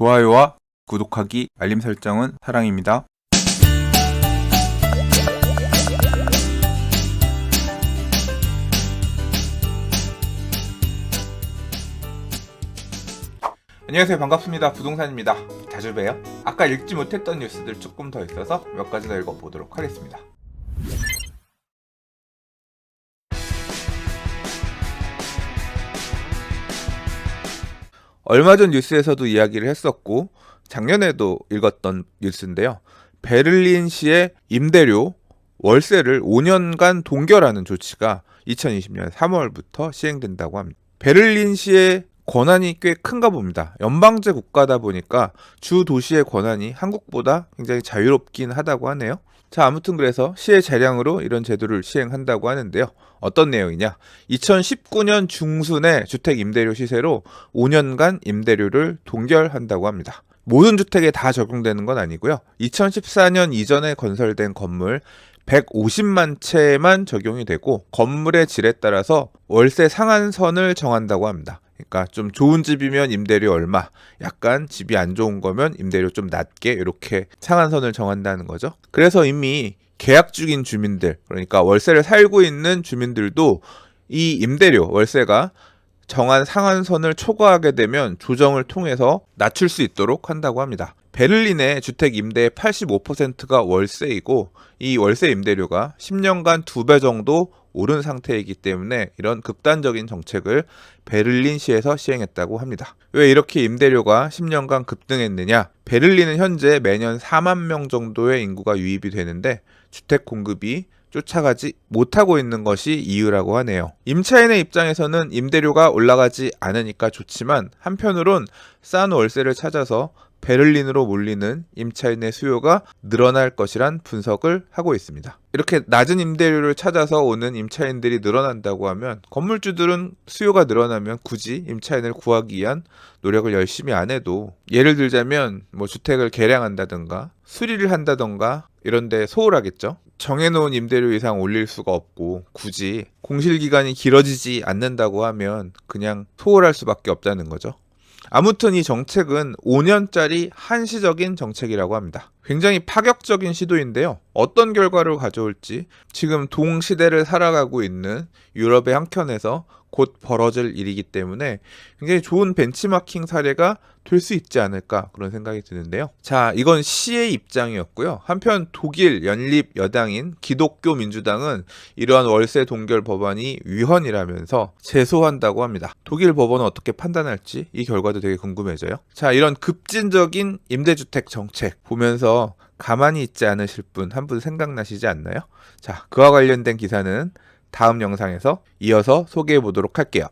좋아요와 구독하기, 알림 설정은 사랑입니다. 안녕하세요. 반갑습니다. 부동산입니다. 자주 봬요. 아까 읽지 못했던 뉴스들 조금 더 있어서 몇 가지 더 읽어보도록 하겠습니다. 얼마 전 뉴스에서도 이야기를 했었고 작년에도 읽었던 뉴스인데요. 베를린시의 임대료 월세를 5년간 동결하는 조치가 2020년 3월부터 시행된다고 합니다. 베를린시의 권한이 꽤 큰가 봅니다. 연방제 국가다 보니까 주 도시의 권한이 한국보다 굉장히 자유롭긴 하다고 하네요. 자, 아무튼 그래서 시의 재량으로 이런 제도를 시행한다고 하는데요. 어떤 내용이냐? 2019년 중순에 주택 임대료 시세로 5년간 임대료를 동결한다고 합니다. 모든 주택에 다 적용되는 건 아니고요. 2014년 이전에 건설된 건물 150만 채만 적용이 되고 건물의 질에 따라서 월세 상한선을 정한다고 합니다. 그러니까 좀 좋은 집이면 임대료 얼마, 약간 집이 안 좋은 거면 임대료 좀 낮게 이렇게 상한선을 정한다는 거죠. 그래서 이미 계약 중인 주민들, 그러니까 월세를 살고 있는 주민들도 이 임대료, 월세가 정한 상한선을 초과하게 되면 조정을 통해서 낮출 수 있도록 한다고 합니다. 베를린의 주택 임대의 85%가 월세이고 이 월세 임대료가 10년간 두 배 정도 오른 상태이기 때문에 이런 극단적인 정책을 베를린시에서 시행했다고 합니다. 왜 이렇게 임대료가 10년간 급등했느냐? 베를린은 현재 매년 4만 명 정도의 인구가 유입이 되는데 주택 공급이 쫓아가지 못하고 있는 것이 이유라고 하네요. 임차인의 입장에서는 임대료가 올라가지 않으니까 좋지만 한편으론 싼 월세를 찾아서 베를린으로 몰리는 임차인의 수요가 늘어날 것이란 분석을 하고 있습니다. 이렇게 낮은 임대료를 찾아서 오는 임차인들이 늘어난다고 하면 건물주들은 수요가 늘어나면 굳이 임차인을 구하기 위한 노력을 열심히 안 해도 예를 들자면 뭐 주택을 개량한다든가 수리를 한다던가 이런데 소홀하겠죠. 정해놓은 임대료 이상 올릴 수가 없고 굳이 공실 기간이 길어지지 않는다고 하면 그냥 소홀할 수밖에 없다는 거죠. 아무튼 이 정책은 5년짜리 한시적인 정책이라고 합니다. 굉장히 파격적인 시도인데요. 어떤 결과를 가져올지 지금 동시대를 살아가고 있는 유럽의 한켠에서 곧 벌어질 일이기 때문에 굉장히 좋은 벤치마킹 사례가 될 수 있지 않을까 그런 생각이 드는데요. 자, 이건 시의 입장이었고요. 한편 독일 연립 여당인 기독교 민주당은 이러한 월세 동결 법안이 위헌이라면서 제소한다고 합니다. 독일 법원은 어떻게 판단할지 이 결과도 되게 궁금해져요. 자, 이런 급진적인 임대주택 정책 보면서 가만히 있지 않으실 분 한분 생각나시지 않나요? 자, 그와 관련된 기사는 다음 영상에서 이어서 소개해 보도록 할게요.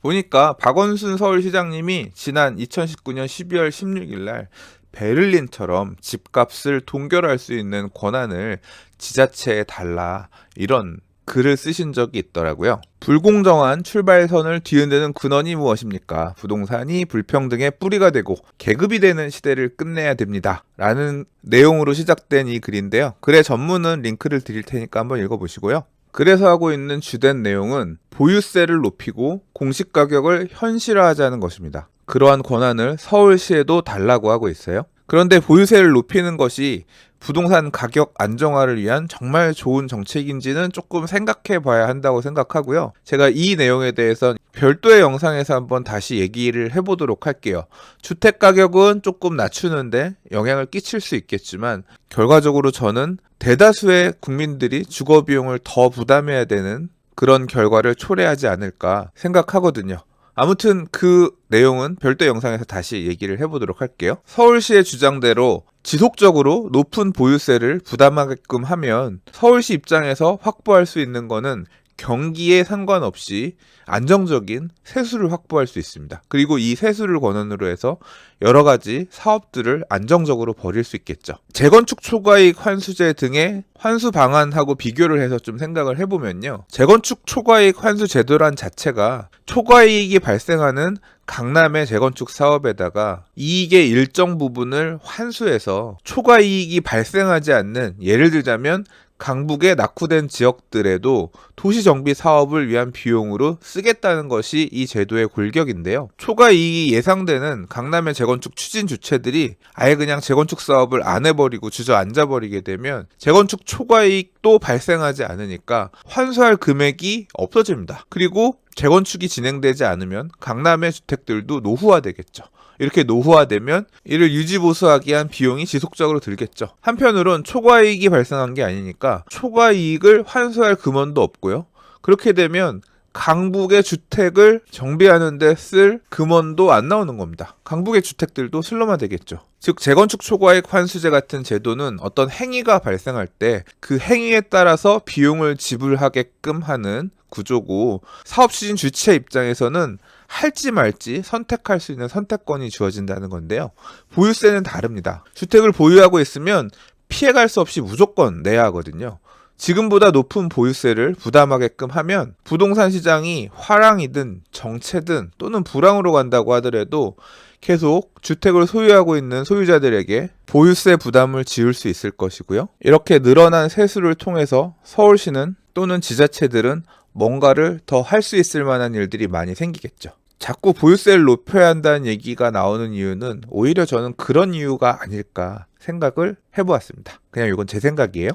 보니까 박원순 서울시장님이 지난 2019년 12월 16일 날 베를린처럼 집값을 동결할 수 있는 권한을 지자체에 달라 이런 글을 쓰신 적이 있더라고요. 불공정한 출발선을 뒤흔드는 근원이 무엇입니까? 부동산이 불평등의 뿌리가 되고 계급이 되는 시대를 끝내야 됩니다. 라는 내용으로 시작된 이 글인데요. 글의 전문은 링크를 드릴 테니까 한번 읽어보시고요. 그래서 하고 있는 주된 내용은 보유세를 높이고 공시 가격을 현실화하자는 것입니다. 그러한 권한을 서울시에도 달라고 하고 있어요. 그런데 보유세를 높이는 것이 부동산 가격 안정화를 위한 정말 좋은 정책인지는 조금 생각해 봐야 한다고 생각하고요. 제가 이 내용에 대해서 별도의 영상에서 한번 다시 얘기를 해보도록 할게요. 주택 가격은 조금 낮추는데 영향을 끼칠 수 있겠지만 결과적으로 저는 대다수의 국민들이 주거 비용을 더 부담해야 되는 그런 결과를 초래하지 않을까 생각하거든요. 아무튼 그 내용은 별도 영상에서 다시 얘기를 해보도록 할게요. 서울시의 주장대로 지속적으로 높은 보유세를 부담하게끔 하면 서울시 입장에서 확보할 수 있는 거는 경기에 상관없이 안정적인 세수를 확보할 수 있습니다. 그리고 이 세수를 권한으로 해서 여러 가지 사업들을 안정적으로 벌일 수 있겠죠. 재건축 초과이익 환수제 등의 환수 방안하고 비교를 해서 좀 생각을 해보면요. 재건축 초과이익 환수 제도란 자체가 초과이익이 발생하는 강남의 재건축 사업에다가 이익의 일정 부분을 환수해서 초과 이익이 발생하지 않는 예를 들자면 강북의 낙후된 지역들에도 도시 정비 사업을 위한 비용으로 쓰겠다는 것이 이 제도의 골격인데요. 초과 이익이 예상되는 강남의 재건축 추진 주체들이 아예 그냥 재건축 사업을 안 해버리고 주저앉아 버리게 되면 재건축 초과 이익도 발생하지 않으니까 환수할 금액이 없어집니다. 그리고 재건축이 진행되지 않으면 강남의 주택들도 노후화되겠죠. 이렇게 노후화되면 이를 유지보수하기 위한 비용이 지속적으로 들겠죠. 한편으론 초과이익이 발생한 게 아니니까 초과이익을 환수할 금원도 없고요. 그렇게 되면 강북의 주택을 정비하는데 쓸 금원도 안 나오는 겁니다. 강북의 주택들도 슬로마 되겠죠. 즉 재건축 초과이익 환수제 같은 제도는 어떤 행위가 발생할 때 그 행위에 따라서 비용을 지불하게끔 하는 구조고 사업 추진 주체 입장에서는 할지 말지 선택할 수 있는 선택권이 주어진다는 건데요. 보유세는 다릅니다. 주택을 보유하고 있으면 피해갈 수 없이 무조건 내야 하거든요. 지금보다 높은 보유세를 부담하게끔 하면 부동산 시장이 화랑이든 정체든 또는 불황으로 간다고 하더라도 계속 주택을 소유하고 있는 소유자들에게 보유세 부담을 지울 수 있을 것이고요. 이렇게 늘어난 세수를 통해서 서울시는 또는 지자체들은 뭔가를 더 할 수 있을 만한 일들이 많이 생기겠죠. 자꾸 보유세를 높여야 한다는 얘기가 나오는 이유는 오히려 저는 그런 이유가 아닐까 생각을 해보았습니다. 그냥 이건 제 생각이에요.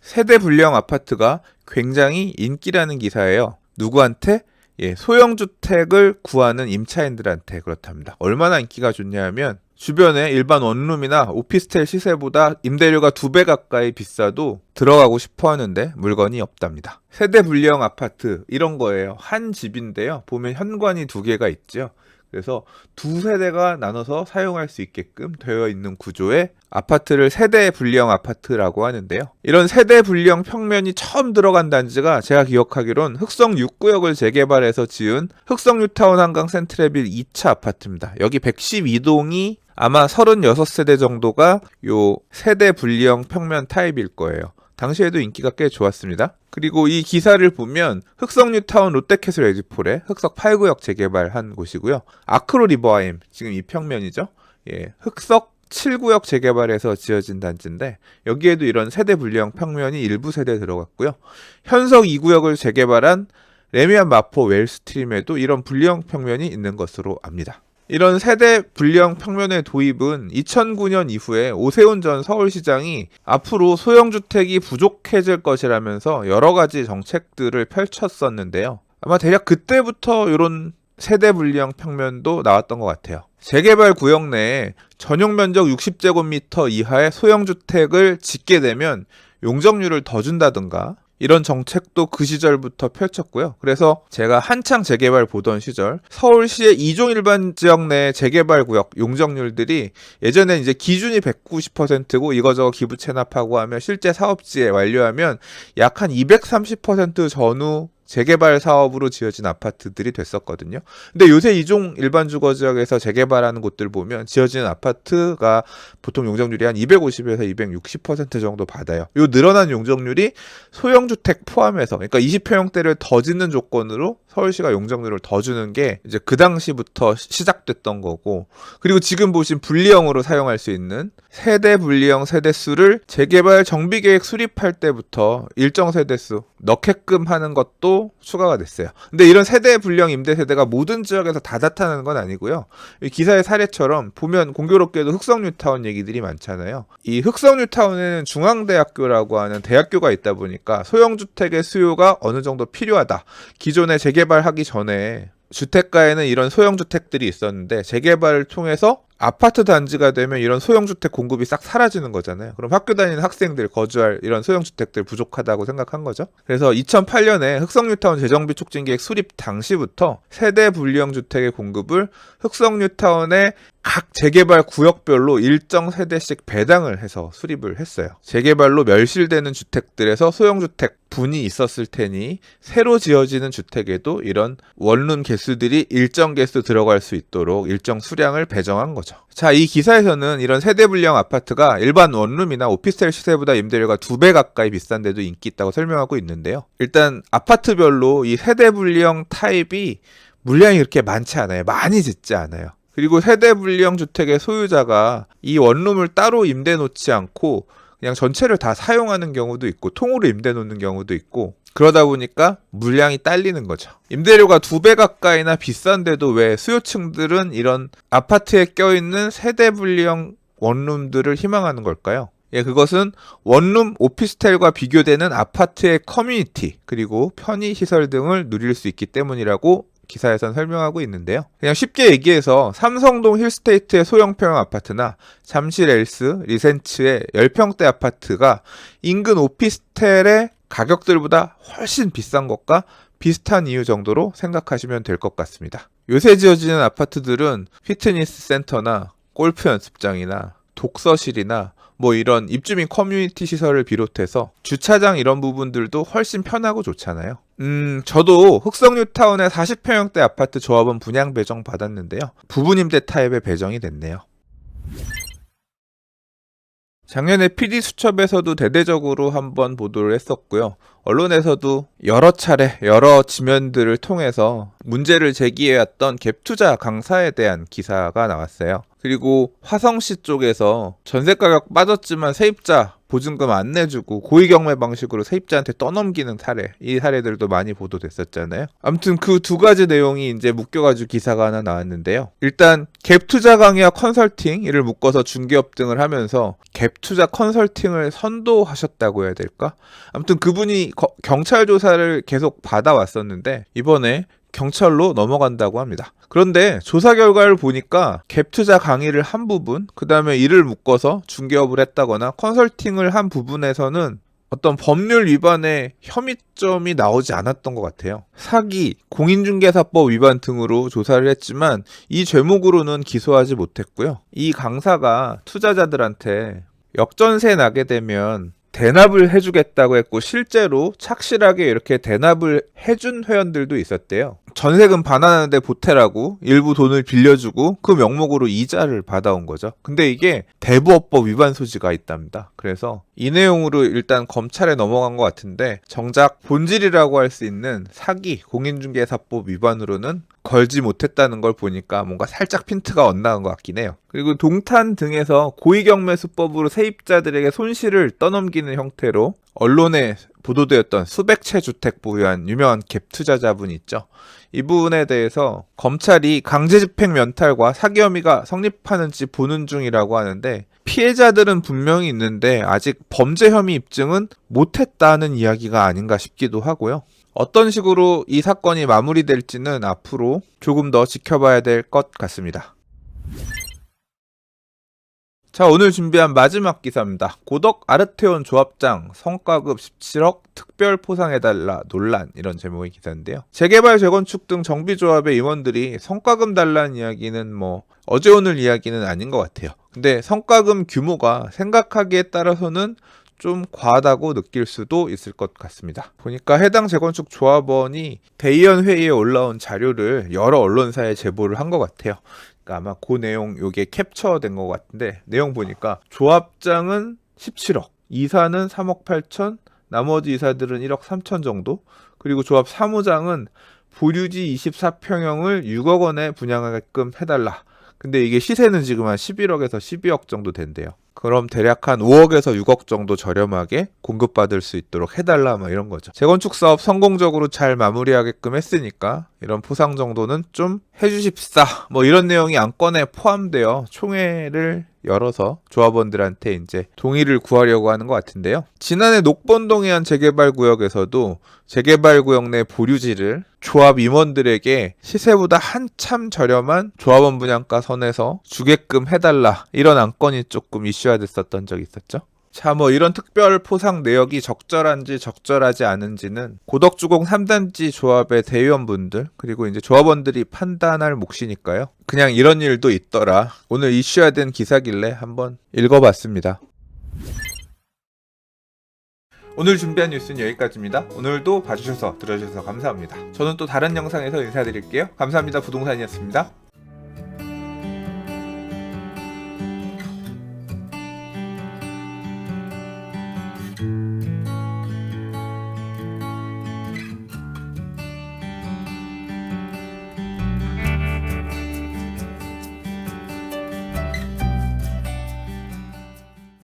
세대 불량 아파트가 굉장히 인기라는 기사예요. 누구한테? 예, 소형 주택을 구하는 임차인들한테 그렇답니다. 얼마나 인기가 좋냐면 주변에 일반 원룸이나 오피스텔 시세보다 임대료가 두 배 가까이 비싸도 들어가고 싶어 하는데 물건이 없답니다. 세대 불량 아파트 이런 거예요. 한 집인데요. 보면 현관이 두 개가 있죠. 그래서 두 세대가 나눠서 사용할 수 있게끔 되어 있는 구조의 아파트를 세대 불량 아파트라고 하는데요. 이런 세대 불량 평면이 처음 들어간 단지가 제가 기억하기론 흑성 6구역을 재개발해서 지은 흑성 뉴타운 한강 센트레빌 2차 아파트입니다. 여기 112동이 아마 36세대 정도가 요 세대 불량 평면 타입일 거예요. 당시에도 인기가 꽤 좋았습니다. 그리고 이 기사를 보면 흑석 뉴타운 롯데캐슬 에지폴에 흑석 8구역 재개발한 곳이고요. 아크로 리버하임 지금 이 평면이죠. 예, 흑석 7구역 재개발해서 지어진 단지인데 여기에도 이런 세대 분리형 평면이 일부 세대 들어갔고요. 현석 2구역을 재개발한 레미안 마포 웰스트림에도 이런 분리형 평면이 있는 것으로 압니다. 이런 세대 불량 평면의 도입은 2009년 이후에 오세훈 전 서울시장이 앞으로 소형주택이 부족해질 것이라면서 여러 가지 정책들을 펼쳤었는데요. 아마 대략 그때부터 이런 세대 불량 평면도 나왔던 것 같아요. 재개발 구역 내에 전용 면적 60제곱미터 이하의 소형주택을 짓게 되면 용적률을 더 준다든가 이런 정책도 그 시절부터 펼쳤고요. 그래서 제가 한창 재개발 보던 시절 서울시의 이종 일반 지역 내 재개발 구역 용적률들이 예전에 이제 기준이 190%고 이거저거 기부 체납하고 하면 실제 사업지에 완료하면 약 한 230% 전후 재개발 사업으로 지어진 아파트들이 됐었거든요. 근데 요새 이종 일반 주거 지역에서 재개발하는 곳들 보면 지어지는 아파트가 보통 용적률이 한 250에서 260% 정도 받아요. 요 늘어난 용적률이 소형 주택 포함해서 그러니까 20평형대를 더 짓는 조건으로 서울시가 용적률을 더 주는 게 이제 그 당시부터 시작됐던 거고 그리고 지금 보신 분리형으로 사용할 수 있는 세대 분리형 세대 수를 재개발 정비 계획 수립할 때부터 일정 세대 수 넣게끔 하는 것도 추가가 됐어요. 근데 이런 세대 불량 임대 세대가 모든 지역에서 다 나타나는 건 아니고요. 이 기사의 사례처럼 보면 공교롭게도 흑성 뉴타운 얘기들이 많잖아요. 이 흑성 뉴타운에는 중앙대학교라고 하는 대학교가 있다 보니까 소형 주택의 수요가 어느 정도 필요하다. 기존에 재개발하기 전에 주택가에는 이런 소형 주택들이 있었는데 재개발을 통해서 아파트 단지가 되면 이런 소형주택 공급이 싹 사라지는 거잖아요. 그럼 학교 다니는 학생들 거주할 이런 소형주택들 부족하다고 생각한 거죠. 그래서 2008년에 흑성뉴타운 재정비 촉진 계획 수립 당시부터 세대 분리형 주택의 공급을 흑성뉴타운의 각 재개발 구역별로 일정 세대씩 배당을 해서 수립을 했어요. 재개발로 멸실되는 주택들에서 소형주택 분이 있었을 테니 새로 지어지는 주택에도 이런 원룸 개수들이 일정 개수 들어갈 수 있도록 일정 수량을 배정한 거죠. 자, 이 기사에서는 이런 세대 분량 아파트가 일반 원룸이나 오피스텔 시세보다 임대료가 두 배 가까이 비싼 데도 인기 있다고 설명하고 있는데요. 일단 아파트별로 이 세대 분량 타입이 물량이 그렇게 많지 않아요. 많이 짓지 않아요. 그리고 세대 분리형 주택의 소유자가 이 원룸을 따로 임대 놓지 않고 그냥 전체를 다 사용하는 경우도 있고 통으로 임대 놓는 경우도 있고 그러다 보니까 물량이 딸리는 거죠. 임대료가 두 배 가까이나 비싼데도 왜 수요층들은 이런 아파트에 껴있는 세대 분리형 원룸들을 희망하는 걸까요? 예, 그것은 원룸 오피스텔과 비교되는 아파트의 커뮤니티 그리고 편의 시설 등을 누릴 수 있기 때문이라고 기사에선 설명하고 있는데요. 그냥 쉽게 얘기해서 삼성동 힐스테이트의 소형평형 아파트나 잠실 엘스, 리센츠의 10평대 아파트가 인근 오피스텔의 가격들보다 훨씬 비싼 것과 비슷한 이유 정도로 생각하시면 될 것 같습니다. 요새 지어지는 아파트들은 피트니스 센터나 골프 연습장이나 독서실이나 뭐 이런 입주민 커뮤니티 시설을 비롯해서 주차장 이런 부분들도 훨씬 편하고 좋잖아요. 음, 저도 흑성뉴타운의 40평형대 아파트 조합원 분양 배정 받았는데요. 부분 임대 타입에 배정이 됐네요. 작년에 PD 수첩에서도 대대적으로 한번 보도를 했었고요. 언론에서도 여러 차례 여러 지면들을 통해서 문제를 제기해왔던 갭 투자 강사에 대한 기사가 나왔어요. 그리고 화성시 쪽에서 전세 가격 빠졌지만 세입자 보증금 안 내주고 고의 경매 방식으로 세입자한테 떠넘기는 사례 이 사례들도 많이 보도됐었잖아요. 아무튼 그 두 가지 내용이 이제 묶여가지고 기사가 하나 나왔는데요. 일단 갭 투자 강의와 컨설팅 이를 묶어서 중개업 등을 하면서 갭 투자 컨설팅을 선도하셨다고 해야 될까? 아무튼 그분이 거- 경찰 조사를 계속 받아왔었는데 이번에 경찰로 넘어간다고 합니다. 그런데 조사 결과를 보니까 갭 투자 강의를 한 부분, 그 다음에 이를 묶어서 중개업을 했다거나 컨설팅을 한 부분에서는 어떤 법률 위반의 혐의점이 나오지 않았던 것 같아요. 사기, 공인중개사법 위반 등으로 조사를 했지만 이 죄목으로는 기소하지 못했고요. 이 강사가 투자자들한테 역전세 나게 되면 대납을 해주겠다고 했고 실제로 착실하게 이렇게 대납을 해준 회원들도 있었대요. 전세금 반환하는데 보태라고 일부 돈을 빌려주고 그 명목으로 이자를 받아온 거죠. 근데 이게 대부업법 위반 소지가 있답니다. 그래서 이 내용으로 일단 검찰에 넘어간 것 같은데 정작 본질이라고 할 수 있는 사기, 공인중개사법 위반으로는 걸지 못했다는 걸 보니까 뭔가 살짝 핀트가 엇나간 것 같긴 해요. 그리고 동탄 등에서 고의경매수법으로 세입자들에게 손실을 떠넘기 는 형태로 언론에 보도되었던 수백 채 주택 보유한 유명한 갭 투자자분 있죠. 이분에 대해서 검찰이 강제 집행 면탈과 사기 혐의가 성립하는지 보는 중이라고 하는데 피해자들은 분명히 있는데 아직 범죄 혐의 입증은 못했다는 이야기가 아닌가 싶기도 하고요. 어떤 식으로 이 사건이 마무리될지는 앞으로 조금 더 지켜봐야 될 것 같습니다. 자, 오늘 준비한 마지막 기사입니다. 고덕 아르테온 조합장 성과급 17억 특별 포상해달라 논란 이런 제목의 기사인데요. 재개발, 재건축 등 정비조합의 임원들이 성과금 달라는 이야기는 뭐 어제 오늘 이야기는 아닌 것 같아요. 근데 성과금 규모가 생각하기에 따라서는 좀 과하다고 느낄 수도 있을 것 같습니다. 보니까 해당 재건축 조합원이 대의원 회의에 올라온 자료를 여러 언론사에 제보를 한 것 같아요. 그러니까 아마 그 내용 요게 캡처된 것 같은데 내용 보니까 조합장은 17억, 이사는 3억 8천, 나머지 이사들은 1억 3천 정도, 그리고 조합 사무장은 보류지 24평형을 6억 원에 분양하게끔 해달라. 근데 이게 시세는 지금 한 11억에서 12억 정도 된대요. 그럼 대략 한 5억에서 6억 정도 저렴하게 공급받을 수 있도록 해달라 뭐 이런 거죠. 재건축 사업 성공적으로 잘 마무리하게끔 했으니까 이런 포상 정도는 좀 해주십사 뭐 이런 내용이 안건에 포함되어 총회를 열어서 조합원들한테 이제 동의를 구하려고 하는 것 같은데요. 지난해 녹번동에 한 재개발 구역에서도 재개발 구역 내 보류지를 조합 임원들에게 시세보다 한참 저렴한 조합원 분양가 선에서 주게끔 해달라 이런 안건이 조금 이슈화 됐었던 적이 있었죠. 자, 뭐 이런 특별 포상 내역이 적절한지 적절하지 않은지는 고덕주공 3단지 조합의 대의원분들 그리고 이제 조합원들이 판단할 몫이니까요. 그냥 이런 일도 있더라. 오늘 이슈화된 기사길래 한번 읽어봤습니다. 오늘 준비한 뉴스는 여기까지입니다. 오늘도 봐주셔서 들어주셔서 감사합니다. 저는 또 다른 영상에서 인사드릴게요. 감사합니다. 부동산이었습니다.